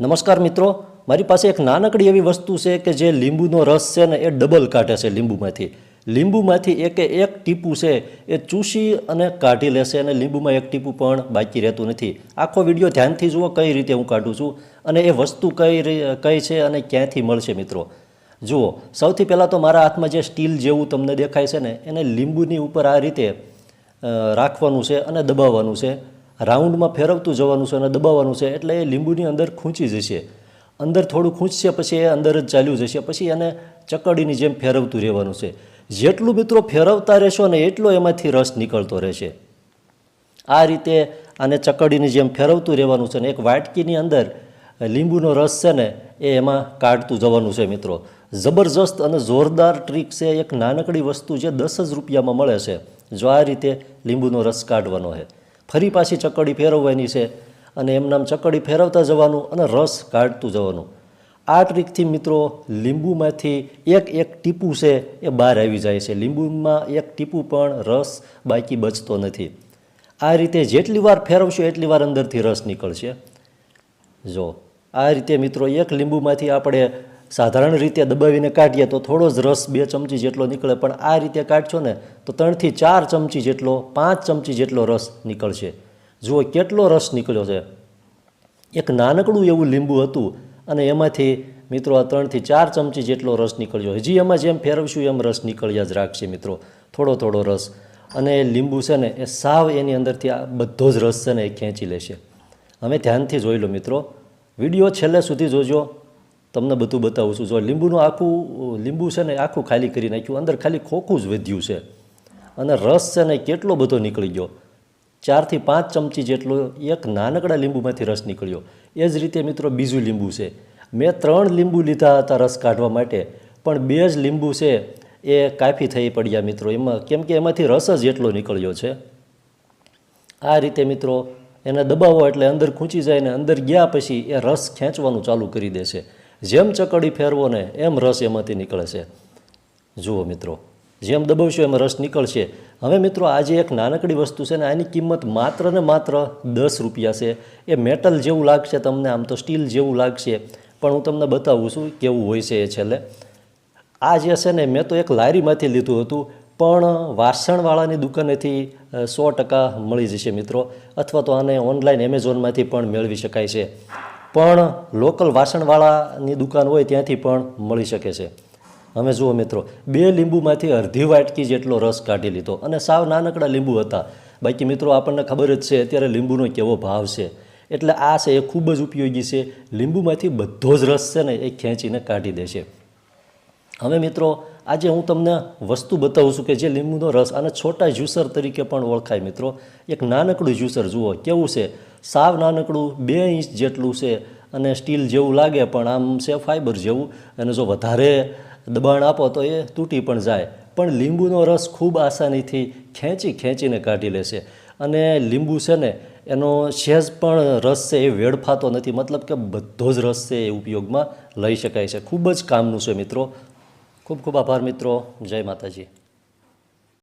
નમસ્કાર મિત્રો, મારી પાસે એક નાનકડી એવી વસ્તુ છે કે જે લીંબુનો રસ છે ને એ ડબલ કાઢે છે લીંબુમાંથી. લીંબુમાંથી એકે એક ટીપું છે એ ચૂસી અને કાઢી લેશે અને લીંબુમાં એક ટીપું પણ બાકી રહેતું નથી. આખો વીડિયો ધ્યાનથી જુઓ કઈ રીતે હું કાઢું છું અને એ વસ્તુ કઈ કઈ છે અને ક્યાંથી મળશે મિત્રો. જુઓ, સૌથી પહેલાં તો મારા હાથમાં જે સ્ટીલ જેવું તમને દેખાય છે ને, એને લીંબુની ઉપર આ રીતે રાખવાનું છે અને દબાવવાનું છે. રાઉન્ડમાં ફેરવતું જવાનું છે અને દબાવવાનું છે એટલે એ લીંબુની અંદર ખૂંચી જશે. અંદર થોડું ખૂંચશે, પછી એ અંદર જ ચાલ્યું જશે, પછી એને ચકડીની જેમ ફેરવતું રહેવાનું છે. જેટલું મિત્રો ફેરવતા રહેશો ને એટલો એમાંથી રસ નીકળતો રહેશે. આ રીતે આને ચકડીની જેમ ફેરવતું રહેવાનું છે ને એક વાટકીની અંદર લીંબુનો રસ છે ને એ એમાં કાઢતું જવાનું છે મિત્રો. જબરજસ્ત અને જોરદાર ટ્રીક છે, એક નાનકડી વસ્તુ જે દસ જ રૂપિયામાં મળે છે. જો આ રીતે લીંબુનો રસ કાઢવાનો છે ફરી પાછી ચકડી ફેરવવાની છે અને એમનામ ચકડી ફેરવતા જવાનું અને રસ કાઢતું જવાનું. આ ટ્રીકથી મિત્રો લીંબુમાંથી એક એક ટીપું છે એ બહાર આવી જાય છે. લીંબુમાં એક ટીપું પણ રસ બાકી બચતો નથી. આ રીતે જેટલી વાર ફેરવશો એટલી વાર અંદરથી રસ નીકળશે. જો આ રીતે મિત્રો એક લીંબુમાંથી આપણે સાધારણ રીતે દબાવીને કાઢીએ તો થોડો જ રસ બે ચમચી જેટલો નીકળે, પણ આ રીતે કાઢશો ને તો ત્રણથી ચાર ચમચી જેટલો, પાંચ ચમચી જેટલો રસ નીકળશે. જુઓ કેટલો રસ નીકળ્યો છે. એક નાનકડું એવું લીંબુ હતું અને એમાંથી મિત્રો આ ત્રણથી ચાર ચમચી જેટલો રસ નીકળ્યો. હજી એમાં જેમ ફેરવશું એમ રસ નીકળ્યા જ રાખશે મિત્રો. થોડો થોડો રસ. અને એ લીંબુ છે ને એ સાવ એની અંદરથી આ બધો જ રસ છે ને એ ખેંચી લેશે. હવે ધ્યાનથી જોઈ લો મિત્રો. વીડિયો છેલ્લે સુધી જોજો. તમને બધું બતાવું છું. જો લીંબુનું આખું, લીંબુ છે ને આખું ખાલી કરી નાખ્યું, અંદર ખાલી ખોખું જ વધ્યું છે. અને રસ છે ને કેટલો બધો નીકળી ગયો. ચારથી પાંચ ચમચી જેટલો એક નાનકડા લીંબુમાંથી રસ નીકળ્યો. એ જ રીતે મિત્રો બીજું લીંબુ છે. મેં ત્રણ લીંબુ લીધા હતા રસ કાઢવા માટે, પણ બે જ લીંબુ છે એ કાફી થઈ પડ્યા મિત્રો. એમાં કેમ કે એમાંથી રસ જ એટલો નીકળ્યો છે. આ રીતે મિત્રો એને દબાવો એટલે અંદર ખૂંચી જાય ને અંદર ગયા પછી એ રસ ખેંચવાનું ચાલુ કરી દેશે જેમ ચકડી ફેરવો ને એમ રસ એમાંથી નીકળે છે. જુઓ મિત્રો, જેમ દબાવશો એમ રસ નીકળશે. હવે મિત્રો, આજે એક નાનકડી વસ્તુ છે ને, આની કિંમત માત્ર ને માત્ર દસ રૂપિયા છે. એ મેટલ જેવું લાગશે તમને, આમ તો સ્ટીલ જેવું લાગશે. પણ હું તમને બતાવું છું કેવું હોય છે એ છેલ્લે. આ જે છે ને, મેં તો એક લારીમાંથી લીધું હતું, પણ વાસણવાળાની દુકાનેથી સો ટકા મળી જશે મિત્રો. અથવા તો આને ઓનલાઈન એમેઝોનમાંથી પણ મેળવી શકાય છે. પણ લોકલ વાસણવાળાની દુકાન હોય ત્યાંથી પણ મળી શકે છે. હવે જુઓ મિત્રો, બે લીંબુમાંથી અડધી વાટકી જેટલો રસ કાઢી લીધો અને સાવ નાનકડા લીંબુ હતા. બાકી મિત્રો, આપણને ખબર જ છે, અત્યારે લીંબુનો કેવો ભાવ છે. એટલે આ છે એ ખૂબ જ ઉપયોગી છે. લીંબુમાંથી બધો જ રસ છે ને એ ખેંચીને કાઢી દેશે હવે મિત્રો આજે હું તમને વસ્તુ બતાવું છું કે જે લીંબુનો રસ અને છોટા જ્યુસર તરીકે પણ ઓળખાય મિત્રો. એક નાનકડું જ્યુસર જુઓ, કેવું છે? સાવ નાનકડું, બે ઇંચ જેટલું છે અને સ્ટીલ જેવું લાગે, પણ આમ છે ફાઈબર જેવું. અને જો વધારે દબાણ આપો તો એ તૂટી પણ જાય. પણ લીંબુનો રસ ખૂબ આસાનીથી ખેંચી ખેંચીને કાઢી લેશે અને લીંબુ છે ને, એનો સહેજ પણ રસ છે એ વેડફાતો નથી. મતલબ કે બધો જ રસ છે એ ઉપયોગમાં લઈ શકાય છે. ખૂબ જ કામનું છે મિત્રો. ખૂબ ખૂબ આભાર મિત્રો. જય માતાજી.